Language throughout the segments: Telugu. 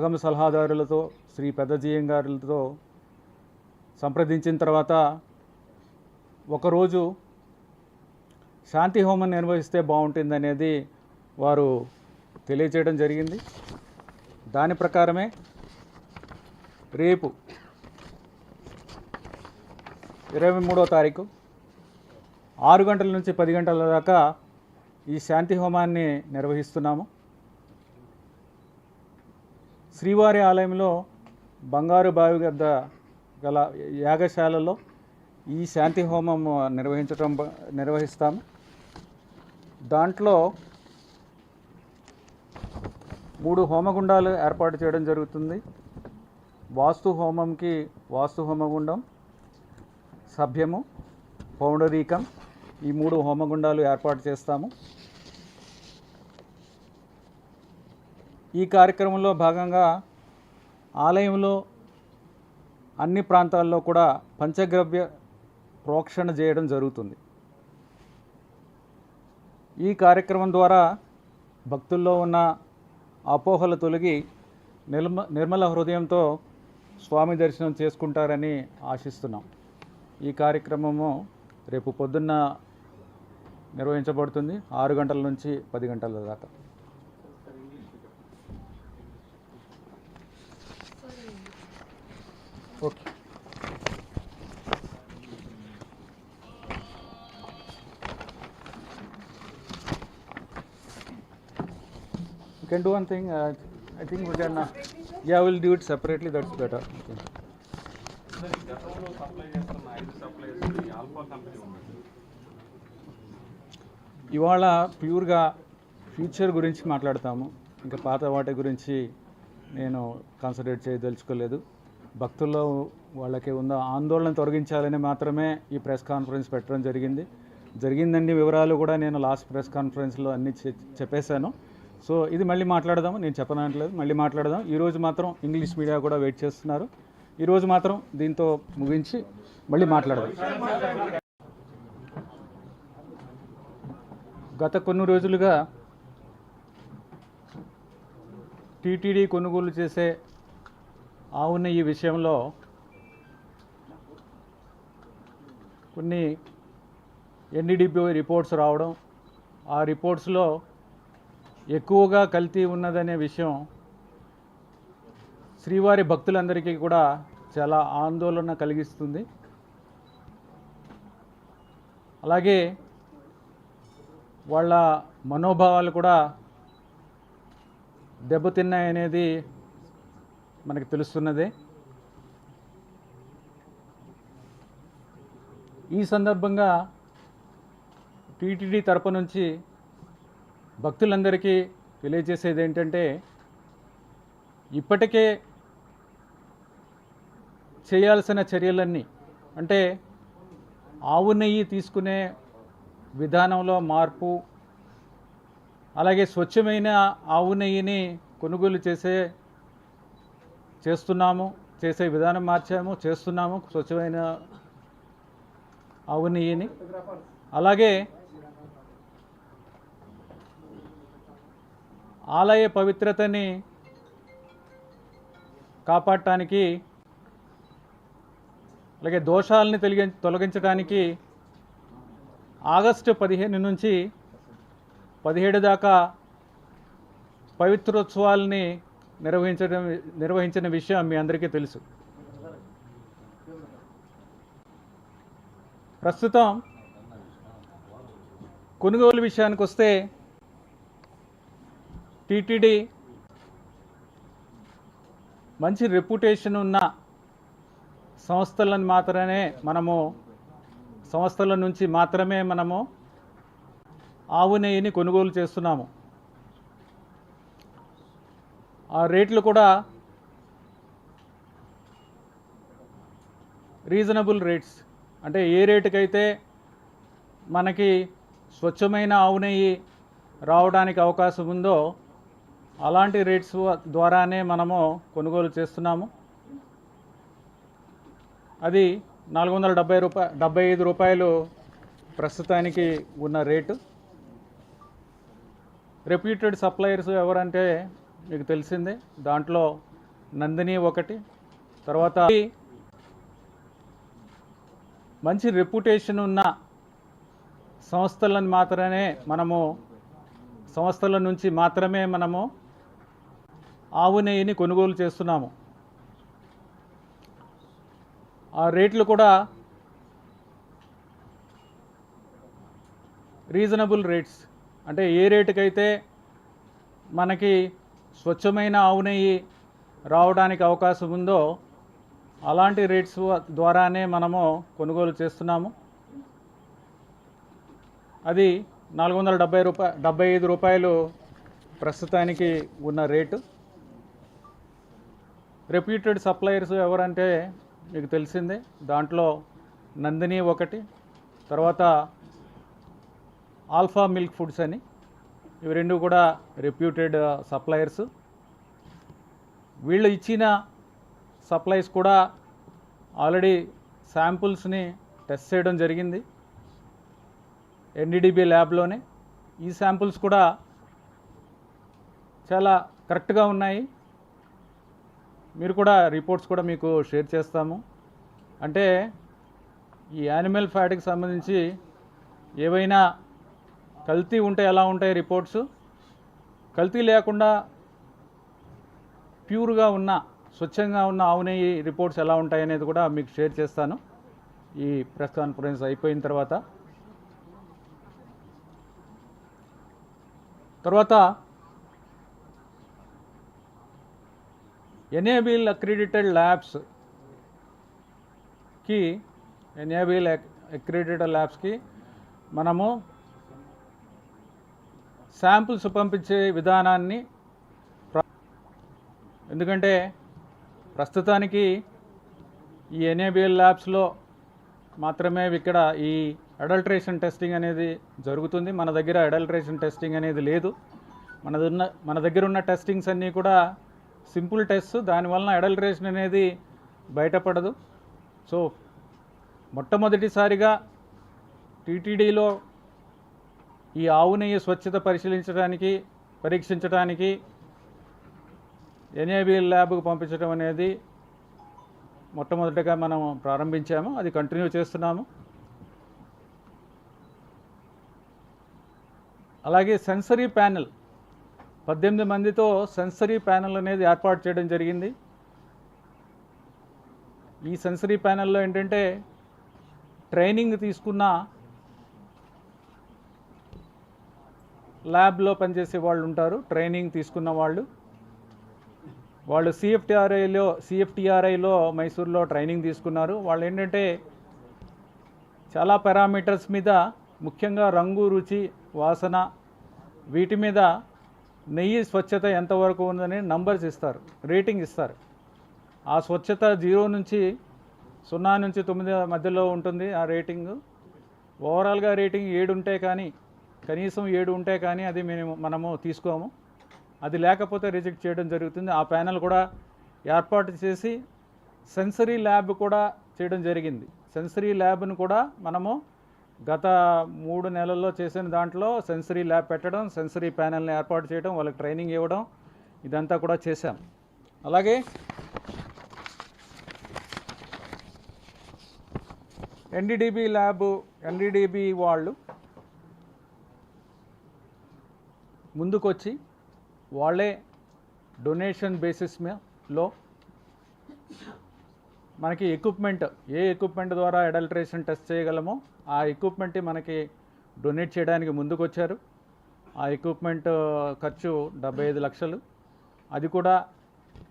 ఆగమ సలహాదారులతో శ్రీ పెద్దజీయం గారులతో సంప్రదించిన తర్వాత ఒకరోజు శాంతి హోమం నిర్వహిస్తే బాగుంటుందనేది వారు తెలియచేయడం జరిగింది. దాని ప్రకారమే రేపు ఇరవై మూడో తారీఖు ఆరు గంటల నుంచి పది గంటల దాకా ఈ శాంతి హోమాన్ని నిర్వహిస్తున్నాము. శ్రీవారి ఆలయంలో బంగారు బావి గద్ద గల యాగశాలలో ఈ శాంతి హోమం నిర్వహించటం నిర్వహిస్తాము. దాంట్లో మూడు హోమగుండాలు ఏర్పాటు చేయడం జరుగుతుంది. వాస్తు హోమంకి వాస్తు హోమగుండం సభ్యము పౌండరీకం ఈ మూడు హోమగుండాలు ఏర్పాటు చేస్తాము. ఈ కార్యక్రమంలో భాగంగా ఆలయంలో అన్ని ప్రాంతాల్లో కూడా పంచగ్రవ్య ప్రోక్షణ చేయడం జరుగుతుంది. ఈ కార్యక్రమం ద్వారా భక్తుల్లో ఉన్న అపోహలు తొలగి నిర్మ నిర్మల హృదయంతో స్వామి దర్శనం చేసుకుంటారని ఆశిస్తున్నాం. ఈ కార్యక్రమము రేపు పొద్దున్న నిర్వహించబడుతుంది. ఆరు గంటల నుంచి పది గంటల దాకా. You can do one thing. Uh, I think we can. Uh, yeah, we'll do it separately. That's better. Okay. ఇవాళ ప్యూర్గా ఫ్యూచర్ గురించి మాట్లాడతాము ఇంకా పాత వాటి గురించి నేను కాన్సన్ట్రేట్ చేయదలుచుకోలేదు భక్తుల్లో వాళ్ళకి ఉన్న ఆందోళన తొలగించాలని మాత్రమే ఈ ప్రెస్ కాన్ఫరెన్స్ పెట్టడం జరిగింది జరిగిందండి వివరాలు కూడా నేను లాస్ట్ ప్రెస్ కాన్ఫరెన్స్లో అన్ని చె- చెప్పేశాను సో ఇది మళ్ళీ మాట్లాడదాము నేను చెప్పనట్లేదు మళ్ళీ మాట్లాడదాం ఈరోజు మాత్రం ఇంగ్లీష్ మీడియా కూడా వెయిట్ చేస్తున్నారు. ఈరోజు మాత్రం దీంతో ముగించి మళ్ళీ మాట్లాడదాం. గత కొన్ని రోజులుగా టీటీడీ కొనుగోలు చేసే ఆవున్న ఈ విషయంలో కొన్ని ఎన్డీడీపీ రిపోర్ట్స్ రావడం ఆ రిపోర్ట్స్లో ఎక్కువగా కల్తీ ఉన్నదనే విషయం శ్రీవారి భక్తులందరికీ కూడా చాలా ఆందోళన కలిగిస్తుంది. అలాగే వాళ్ళ మనోభావాలు కూడా దెబ్బతిన్నాయనేది మనకు తెలుస్తున్నదే. ఈ సందర్భంగా టీటీడీ తరపు నుంచి భక్తులందరికీ తెలియజేసేది ఏంటంటే ఇప్పటికే చేయాల్సిన చర్యలన్నీ అంటే ఆవు నెయ్యి తీసుకునే విధానంలో మార్పు అలాగే స్వచ్ఛమైన ఆవు నెయ్యిని కొనుగోలు చేసే చేస్తున్నాము చేసే విధానం మార్చాము చేస్తున్నాము స్వచ్ఛమైన ఆవు నెయ్యిని. అలాగే ఆలయ పవిత్రతని కాపాడటానికి అలాగే దోషాలని తొలగి తొలగించడానికి ఆగస్టు పదిహేను నుంచి పదిహేడు దాకా పవిత్రోత్సవాల్ని నిర్వహించడం నిర్వహించిన విషయం మీ అందరికీ తెలుసు. ప్రస్తుతం కొనుగోలు విషయానికి వస్తే టీటీడీ. మంచి రెప్యుటేషన్ ఉన్న సంస్థలను మాత్రమే మనము సంస్థల నుంచి మాత్రమే మనము ఆవు నెయ్యిని కొనుగోలు చేస్తున్నాము. ఆ రేట్లు కూడా రీజనబుల్ రేట్స్ అంటే ఏ రేటుకైతే మనకి స్వచ్ఛమైన ఆవు నెయ్యి రావడానికి అవకాశం ఉందో అలాంటి రేట్స్ ద్వారానే మనము కొనుగోలు చేస్తున్నాము. అది నాలుగు వందల డెబ్బై రూపాయ డెబ్బై ఐదు రూపాయలు ప్రస్తుతానికి ఉన్న రేటు రెప్యూటెడ్ సప్లయర్స్ ఎవరంటే మీకు తెలిసిందే దాంట్లో నందిని ఒకటి తర్వాత మంచి రెప్యుటేషన్ ఉన్న సంస్థలను మాత్రమే మనము సంస్థల నుంచి మాత్రమే మనము ఆవు నెయ్యిని కొనుగోలు చేస్తున్నాము. ఆ రేట్లు కూడా రీజనబుల్ రేట్స్. అంటే ఏ రేటుకైతే మనకి స్వచ్ఛమైన ఆవు నెయ్యి రావడానికి అవకాశం ఉందో అలాంటి రేట్స్ ద్వారానే మనము కొనుగోలు చేస్తున్నాము. అది నాలుగు వందల డెబ్బై రూపాయ డెబ్బై ఐదు రూపాయలు ప్రస్తుతానికి ఉన్న రేటు. రెప్యూటెడ్ సప్లయర్స్ ఎవరంటే మీకు తెలిసిందే. దాంట్లో నందిని ఒకటి తర్వాత ఆల్ఫా మిల్క్ ఫుడ్స్ అని. ఇవి రెండు కూడా రెప్యూటెడ్ సప్లయర్స్ వీళ్ళు ఇచ్చిన సప్లైస్ కూడా ఆల్రెడీ శాంపుల్స్ని టెస్ట్ చేయడం జరిగింది. ఎన్డీడీబీ ల్యాబ్లోనే ఈ శాంపుల్స్ కూడా చాలా కరెక్ట్గా ఉన్నాయి. మీరు కూడా రిపోర్ట్స్ కూడా మీకు షేర్ చేస్తాము. అంటే ఈ యానిమల్ ఫ్యాట్కి సంబంధించి ఏవైనా కల్తీ ఉంటే ఎలా ఉంటాయి రిపోర్ట్స్ కల్తీ లేకుండా ప్యూర్గా ఉన్న స్వచ్ఛంగా ఉన్న ఆవు నెయ్యి రిపోర్ట్స్ ఎలా ఉంటాయి అనేది కూడా మీకు షేర్ చేస్తాను. ఈ ప్రెస్ కాన్ఫరెన్స్ అయిపోయిన తర్వాత. తర్వాత ఎనేబిల్ అక్రిడిటెడ్ ల్యాబ్స్కి ఎనేబిల్ అక్రిడిటెడ్ ల్యాబ్స్కి మనము శాంపుల్స్ పంపించే విధానాన్ని ఎందుకంటే ప్రస్తుతానికి ఈ ఎన్ఏబిఎల్ ల్యాబ్స్లో మాత్రమే ఇక్కడ ఈ అడల్ట్రేషన్ టెస్టింగ్ అనేది జరుగుతుంది. మన దగ్గర అడల్ట్రేషన్ టెస్టింగ్ అనేది లేదు. మనదున్న మన దగ్గర ఉన్న టెస్టింగ్స్ అన్నీ కూడా సింపుల్ టెస్ట్ దానివలన అడల్టరేషన్ అనేది బయటపడదు. సో మొట్టమొదటిసారిగా టీటీడీలో ఈ ఆవు నెయ్యి స్వచ్ఛత పరిశీలించడానికి పరీక్షించడానికి ఎన్ఏబిఎల్ ల్యాబ్కు పంపించడం అనేది మొట్టమొదటిగా మనం ప్రారంభించాము. అది కంటిన్యూ చేస్తున్నాము. అలాగే సెన్సరీ ప్యానెల్ పద్దెనిమిది మందితో సెన్సరీ ప్యానెల్ అనేది ఏర్పాటు చేయడం జరిగింది. ఈ సెన్సరీ ప్యానెల్లో ఏంటంటే ట్రైనింగ్ తీసుకున్న ల్యాబ్లో పనిచేసే వాళ్ళు ఉంటారు. ట్రైనింగ్ తీసుకున్న వాళ్ళు. వాళ్ళు సిఎఫ్టీఆర్ఐలో సిఎఫ్టీఆర్ఐలో మైసూర్లో ట్రైనింగ్ తీసుకున్నారు. వాళ్ళు ఏంటంటే చాలా పారామీటర్స్ మీద ముఖ్యంగా రంగు రుచి వాసన వీటి మీద నెయ్యి స్వచ్ఛత ఎంతవరకు ఉందని నంబర్స్ ఇస్తారు రేటింగ్ ఇస్తారు. ఆ స్వచ్ఛత జీరో నుంచి సున్నా నుంచి తొమ్మిది మధ్యలో ఉంటుంది ఆ రేటింగ్ ఓవరాల్గా రేటింగ్ ఏడు ఉంటే కానీ కనీసం ఏడు ఉంటే కానీ అది మేము మనము తీసుకోము. అది లేకపోతే రిజెక్ట్ చేయడం జరుగుతుంది. ఆ ప్యానెల్ కూడా ఏర్పాటు చేసి సెన్సరీ ల్యాబ్ కూడా చేయడం జరిగింది. సెన్సరీ ల్యాబ్ను కూడా మనము గత మూడు నెలల్లో చేసిన దాంట్లో సెన్సరీ ల్యాబ్ పెట్టడం సెన్సరీ ప్యానెల్ని ఏర్పాటు చేయడం వాళ్ళకి ట్రైనింగ్ ఇవ్వడం ఇదంతా కూడా చేశాం. అలాగే ఎన్డీడీబీ ల్యాబ్ ఎన్డీడీబీ వాళ్ళు ముందుకొచ్చి వాళ్ళే డొనేషన్ బేసిస్లో మనకి ఎక్విప్మెంట్ ఏ ఎక్విప్మెంట్ ద్వారా అడల్ట్రేషన్ టెస్ట్ చేయగలమో ఆ ఎక్విప్మెంట్ మనకి డొనేట్ చేయడానికి ముందుకొచ్చారు. ఆ ఎక్విప్మెంట్ ఖర్చు డెబ్బై ఐదు లక్షలు. అది కూడా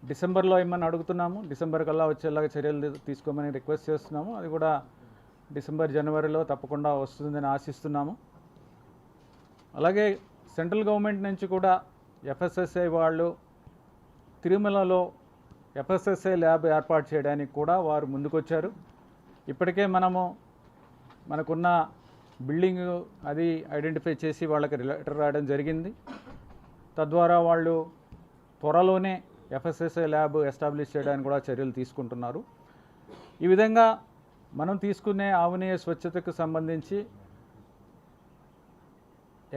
డిసెంబర్లో ఇమ్మని అడుగుతున్నాము? డిసెంబర్ కల్లా వచ్చేలాగా చర్యలు తీసుకోమని రిక్వెస్ట్ చేస్తున్నాము. అది కూడా డిసెంబర్ జనవరిలో తప్పకుండా వస్తుందని ఆశిస్తున్నాము. అలాగే సెంట్రల్ గవర్నమెంట్ నుంచి కూడా ఎఫ్ఎస్ఎస్ఐ వాళ్ళు తిరుమలలో ఎఫ్ఎస్ఎస్ఐ ల్యాబ్ ఏర్పాటు చేయడానికి కూడా వారు ముందుకొచ్చారు. ఇప్పటికే మనము మనకున్న బిల్డింగ్ అది ఐడెంటిఫై చేసి వాళ్ళకి లెటర్ రాయడం జరిగింది. తద్వారా వాళ్ళు త్వరలోనే ఎఫ్ఎస్ఎస్ఐ ల్యాబ్ ఎస్టాబ్లిష్ చేయడానికి కూడా చర్యలు తీసుకుంటున్నారు. ఈ విధంగా మనం తీసుకునే ఆవునేయ స్వచ్ఛతకు సంబంధించి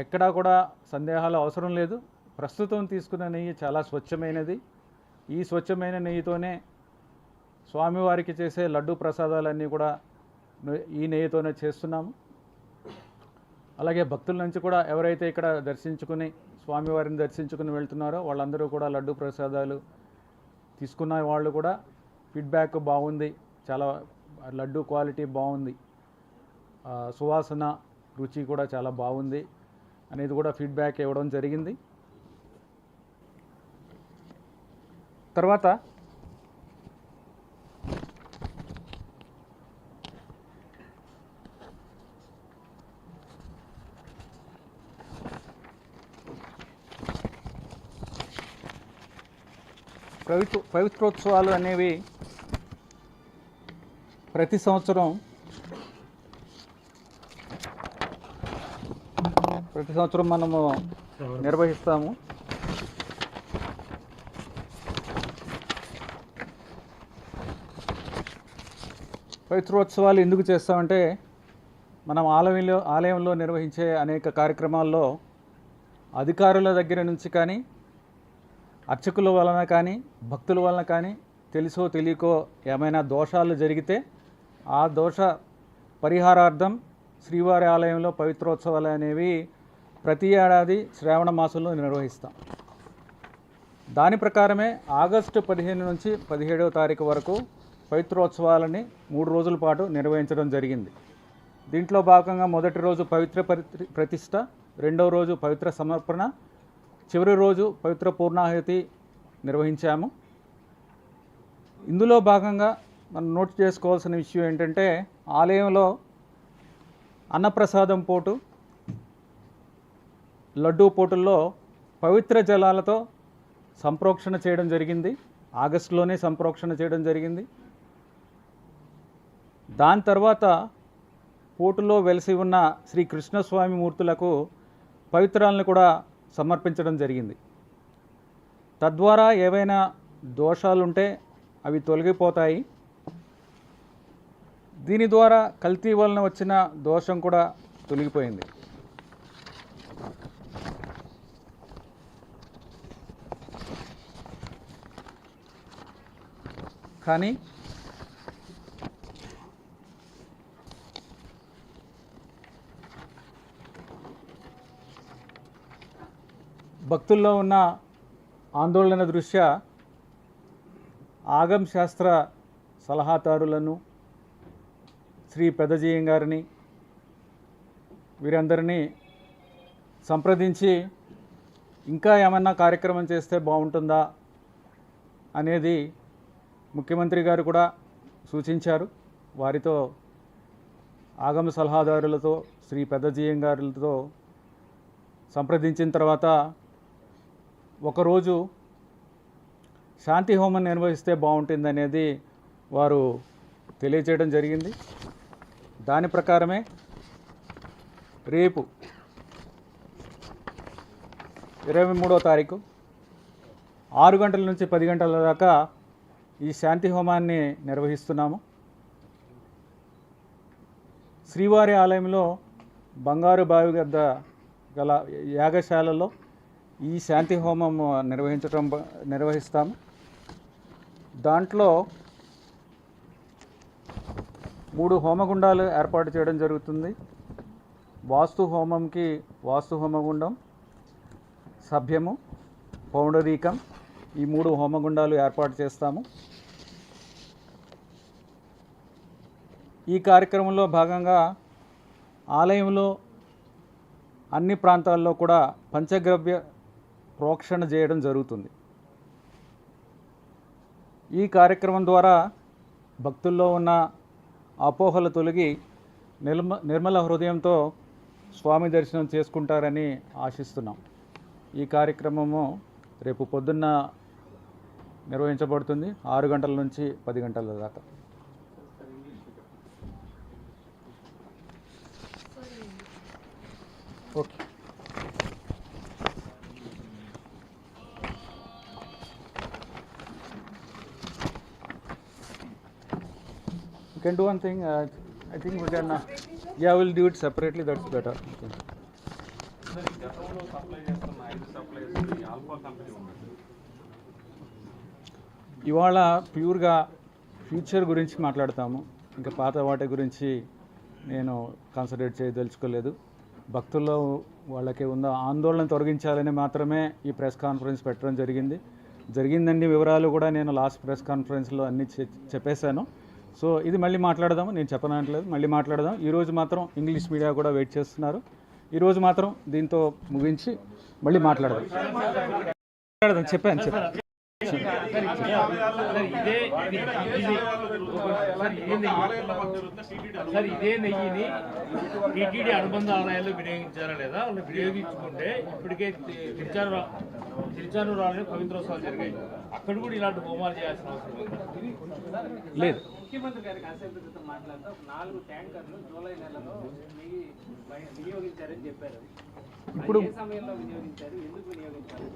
ఎక్కడా కూడా సందేహాలు అవసరం లేదు. ప్రస్తుతం తీసుకున్న నెయ్యి చాలా స్వచ్ఛమైనది. ఈ స్వచ్ఛమైన నెయ్యితోనే స్వామివారికి చేసే లడ్డు ప్రసాదాలన్నీ కూడా ఈ నెయ్యితోనే చేస్తున్నాము. అలాగే భక్తుల నుంచి కూడా ఎవరైతే ఇక్కడ దర్శించుకుని స్వామివారిని దర్శించుకుని వెళ్తున్నారో వాళ్ళందరూ కూడా లడ్డు ప్రసాదాలు తీసుకున్న వాళ్ళు కూడా ఫీడ్బ్యాక్ బాగుంది. చాలా లడ్డు క్వాలిటీ బాగుంది. సువాసన రుచి కూడా చాలా బాగుంది. అనేది కూడా ఫీడ్బ్యాక్ ఇవ్వడం జరిగింది. తర్వాత పవిత్ర పవిత్రోత్సవాలు అనేవి ప్రతి సంవత్సరం ప్రతి సంవత్సరం మనము నిర్వహిస్తాము. పవిత్రోత్సవాలు ఎందుకు చేస్తామంటే మనం ఆలయంలో ఆలయంలో నిర్వహించే అనేక కార్యక్రమాల్లో అధికారుల దగ్గర నుంచి కానీ అర్చకుల వలన కానీ భక్తుల వలన కానీ తెలుసో తెలియకో ఏమైనా దోషాలు జరిగితే ఆ దోష పరిహారార్థం శ్రీవారి ఆలయంలో పవిత్రోత్సవాలు అనేవి ప్రతి ఏడాది శ్రావణ మాసంలో నిర్వహిస్తాం. దాని ప్రకారమే ఆగస్టు పదిహేను నుంచి పదిహేడవ తారీఖు వరకు పవిత్రోత్సవాలని మూడు రోజుల పాటు నిర్వహించడం జరిగింది. దీంట్లో భాగంగా మొదటి రోజు పవిత్ర ప్రతిష్ట రెండవ రోజు పవిత్ర సమర్పణ చివరి రోజు పవిత్ర పూర్ణాహుతి నిర్వహించాము. ఇందులో భాగంగా మనం నోట్ చేసుకోవాల్సిన విషయం ఏంటంటే ఆలయంలో అన్నప్రసాదం పోటు లడ్డూ పోటుల్లో పవిత్ర జలాలతో సంప్రోక్షణ చేయడం జరిగింది. ఆగస్టులోనే సంప్రోక్షణ చేయడం జరిగింది. దాని తర్వాత పోటులో వెలిసి ఉన్న శ్రీ కృష్ణస్వామి మూర్తులకు పవిత్రాలను కూడా సమర్పించడం జరిగింది. తద్వారా ఏవైనా దోషాలుంటే అవి తొలగిపోతాయి. దీని ద్వారా కల్తీ వలన వచ్చిన దోషం కూడా తొలగిపోయింది. కానీ భక్తుల్లో ఉన్న ఆందోళన దృష్ట్యా ఆగం శాస్త్ర సలహాదారులను శ్రీ పెదజీయం గారిని వీరందరినీ సంప్రదించి ఇంకా ఏమన్నా కార్యక్రమం చేస్తే బాగుంటుందా అనేది ముఖ్యమంత్రి గారు కూడా సూచించారు. వారితో ఆగమ సలహాదారులతో శ్రీ పెద్దజీయం గారులతో సంప్రదించిన తర్వాత ఒకరోజు శాంతి హోమం నిర్వహిస్తే బాగుంటుంది అనేది వారు తెలియజేయడం జరిగింది. దాని ప్రకారమే రేపు ఇరవై మూడో తారీఖు ఆరు గంటల నుంచి పది గంటల దాకా ఈ శాంతి హోమాన్ని నిర్వహిస్తున్నాము. శ్రీవారి ఆలయంలో బంగారు బావి గద్ద గల యాగశాలలో ఈ శాంతి హోమం నిర్వహించటం బ- నిర్వహిస్తాము. దాంట్లో మూడు హోమగుండాలు ఏర్పాటు చేయడం జరుగుతుంది. వాస్తు హోమంకి వాస్తు హోమగుండం సభ్యము పౌండరీకం ఈ మూడు హోమగుండాలు ఏర్పాటు చేస్తాము. ఈ కార్యక్రమంలో భాగంగా ఆలయంలో అన్ని ప్రాంతాల్లో కూడా పంచగ్రవ్య ప్రోక్షణ చేయడం జరుగుతుంది. ఈ కార్యక్రమం ద్వారా భక్తుల్లో ఉన్న అపోహలు తొలగి నిర్మ నిర్మల హృదయంతో స్వామి దర్శనం చేసుకుంటారని ఆశిస్తున్నాం. ఈ కార్యక్రమము రేపు పొద్దున్న నిర్వహించబడుతుంది. ఆరు గంటల నుంచి పది గంటల దాకా. Can do one thing. Uh, I think we can. Uh, yeah, we'll do it separately. That's better. Okay. ఇవాళ ప్యూర్గా ఫ్యూచర్ గురించి మాట్లాడతాము ఇంకా పాత వాటి గురించి నేను కాన్సన్ట్రేట్ చేయదలుచుకోలేదు భక్తుల్లో వాళ్ళకి ఉన్న ఆందోళన తొలగించాలని మాత్రమే ఈ ప్రెస్ కాన్ఫరెన్స్ పెట్టడం జరిగింది జరిగిందన్ని వివరాలు కూడా నేను లాస్ట్ ప్రెస్ కాన్ఫరెన్స్లో అన్ని చె- చెప్పేశాను సో ఇది మళ్ళీ మాట్లాడదాము నేను చెప్పనట్లేదు మళ్ళీ మాట్లాడదాం ఈరోజు మాత్రం ఇంగ్లీష్ మీడియా కూడా వెయిట్ చేస్తున్నారు. ఈరోజు మాత్రం దీంతో ముగించి మళ్ళీ మాట్లాడదాం. మాట్లాడదాం చెప్పాను చెప్పాను. సార్ ఇదే నెయ్యిని టీటీడీ అనుబంధ ఆలయాల్లో వినియోగించారా లేదా? వాళ్ళు వినియోగించుకుంటే ఇప్పటికే తి- తిరుచానూరు తిరుచానూరు ఆలయంలో పవిత్రోత్సవాలు జరిగాయి. అక్కడ కూడా ఇలాంటి హోమాలు చేయాల్సిన అవసరం లేదు. ముఖ్యమంత్రి గారి కాసేపు క్రితం మాట్లాడుతూ ఒక నాలుగు ట్యాంకర్లు జూలై నెలలో వినియోగించారని చెప్పారు. ఇప్పుడు- ఏ సమయంలో వినియోగించారు? ఎందుకు వినియోగించారు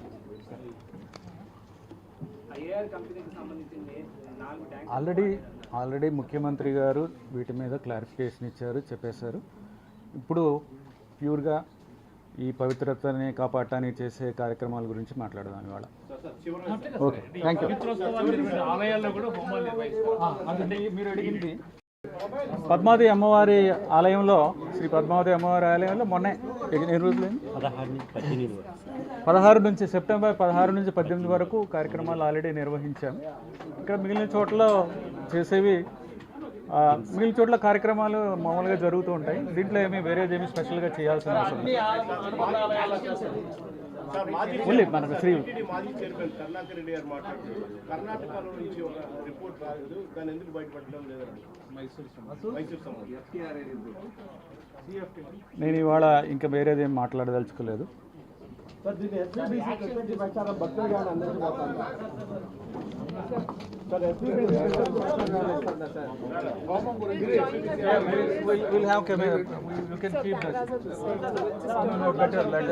ఆల్రెడీ ఆల్రెడీ ముఖ్యమంత్రి గారు వీటి మీద క్లారిఫికేషన్ ఇచ్చారు చెప్పేశారు. ఇప్పుడు ప్యూర్గా ఈ పవిత్రతని కాపాడటానికి చేసే కార్యక్రమాల గురించి మాట్లాడదాం ఇవాళ. ఓకే థ్యాంక్ యూ పవిత్రోత్సవాలు జరిగిన ఆలయాల్లో కూడా హోమాలు నిర్వహిస్తారు. అంటే మీరు అడిగింది పద్మావతి అమ్మవారి ఆలయంలో శ్రీ పద్మావతి అమ్మవారి ఆలయంలో మొన్నే ఎన్ని రోజులు పదహారు నుంచి సెప్టెంబర్ పదహారు నుంచి పద్దెనిమిది వరకు కార్యక్రమాలు ఆల్రెడీ నిర్వహించాం. ఇక్కడ మిగిలిన చోట్ల చేసేవి మిగిలిన చోట్ల కార్యక్రమాలు మామూలుగా జరుగుతూ ఉంటాయి. దీంట్లో ఏమీ వేరేది ఏమీ స్పెషల్గా చేయాల్సిన అవసరం మనకు శ్రీ టీటీడీ మాజీ చైర్మన్ కరుణాకర్ రెడ్డి గారు మాట్లాడుతూ కర్ణాటకలో నుంచి ఒక రిపోర్ట్ రాలేదు. దాన్ని ఎందుకు బయటపడడం లేదని మైసూర్ సంబంధం నేను ఇవాళ ఇంకా వేరేది ఏం మాట్లాడదలుచుకోలేదు. ಸರ್ దీని ಎಸ್ಪಿಬಿಸಿ ಕಸ್ಟಡಿ ಪ್ರಕಾರ ಭಕ್ತಗಾನ ಅನ್ನೋದು ಮಾತಾಡ್ತಾರೆ ಸರ್ ಎಸ್ಪಿಬಿಸಿ ಕಸ್ಟಡಿ ಸರ್ ಹೋಮಂ ಗುರುಗಿರಿ will have camera you can keep that better letter